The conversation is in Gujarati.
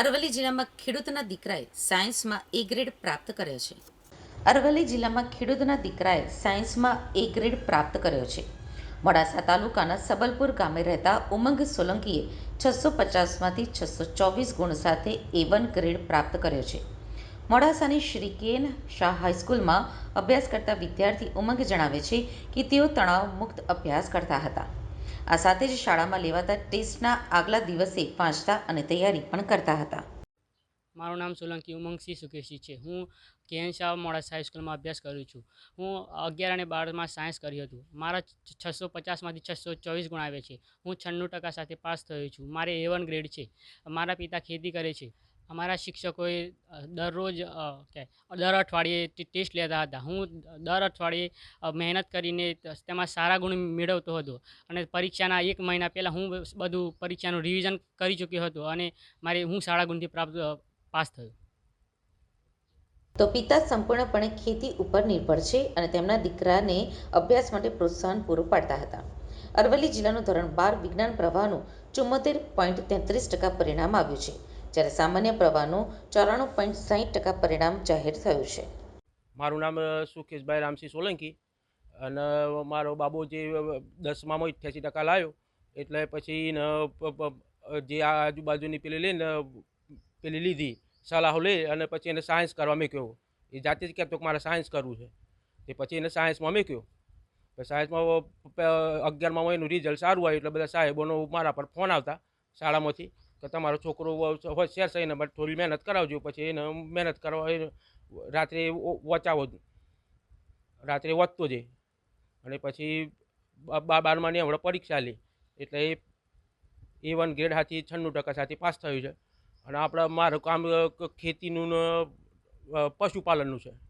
અરવલ્લી જિલ્લામાં ખેડૂતના દીકરાએ સાયન્સમાં એ ગ્રેડ પ્રાપ્ત કર્યો છે. અરવલ્લી જિલ્લામાં ખેડૂતના દીકરાએ સાયન્સમાં એ ગ્રેડ પ્રાપ્ત કર્યો છે. મોડાસા તાલુકાના સબલપુર ગામે રહેતા ઉમંગ સોલંકીએ છસો પચાસમાંથી છસો ચોવીસ ગુણ સાથે એ વન ગ્રેડ પ્રાપ્ત કર્યો છે. મોડાસાની શ્રી કેન શાહ હાઈસ્કૂલમાં અભ્યાસ કરતા વિદ્યાર્થી ઉમંગ જણાવે છે કે તેઓ તણાવ મુક્ત અભ્યાસ કરતા હતા. આ સાથે જ શાળામાં લેવાતા ટેસ્ટના આગલા દિવસે વાંચતા અને તૈયારી પણ કરતા હતા. મારું નામ સોલંકી ઉમંગસિંહ સુકેશજી છે. હું કેએન શાહ મોડાસા હાઈસ્કૂલમાં અભ્યાસ કરું છું. હું અગિયાર અને બારમાં સાયન્સ કર્યું હતું. મારા છસો પચાસમાંથી છસો ચોવીસ ગુણ આવે છે. હું છન્નું ટકા સાથે પાસ થયો છું. મારે એ વન ગ્રેડ છે. મારા પિતા ખેતી કરે છે. અમારા શિક્ષકોએ દરરોજ દર અઠવાડિયે ટેસ્ટ લેતા હતા. હું દર અઠવાડિયે મહેનત કરીને તેમાં સારા ગુણ મેળવતો હતો અને પરીક્ષાના એક મહિના પહેલાં હું બધું પરીક્ષાનું રિવિઝન કરી ચૂક્યો હતો અને મારે હું સારા ગુણથી પ્રાપ્ત પાસ થયો. તો પિતા સંપૂર્ણપણે ખેતી ઉપર નિર્ભર છે અને તેમના દીકરાને અભ્યાસ માટે પ્રોત્સાહન પૂરું પાડતા હતા. અરવલ્લી જિલ્લાનું ધોરણ બાર વિજ્ઞાન પ્રવાહનું ચુમ્મોતેર પોઈન્ટ તેત્રીસ ટકા પરિણામ આવ્યું છે. જ્યારે સામાન્ય પ્રવાહનું ચોરાણું પોઈન્ટ સાહીઠ ટકા પરિણામ જાહેર થયું છે. મારું નામ સુખેશભાઈ રામસિંહ સોલંકી અને મારો બાબો જે દસમાં અઠ્યાસી ટકા લાવ્યો એટલે પછી જે આજુબાજુની પેલી લઈને પેલી લીધી, સલાહો લઈ અને પછી એને સાયન્સ કરવા મૂક્યો. એ જાતે જ કહેતો કે મારે સાયન્સ કરવું છે. તે પછી એને સાયન્સમાં મૂક્યો. સાયન્સમાં અગિયારમાં એનું રિઝલ્ટ સારું આવ્યું એટલે બધા સાહેબોનો મારા પર ફોન આવતા શાળામાંથી. કે તમારો છોકરો હોશિયાર છે એને બટ થોડી મહેનત કરાવજો, પછી એને મહેનત કરવા રાત્રે વચાવો. રાત્રે વચતો જાય. અને પછી બા- બા બારમાની હમણાં પરીક્ષા લે. એટલે એ વન ગ્રેડ હાથી છન્નું ટકા સાથે પાસ થયું છે. અને આપણા મારું કામ ખેતીનું પશુપાલનનું છે.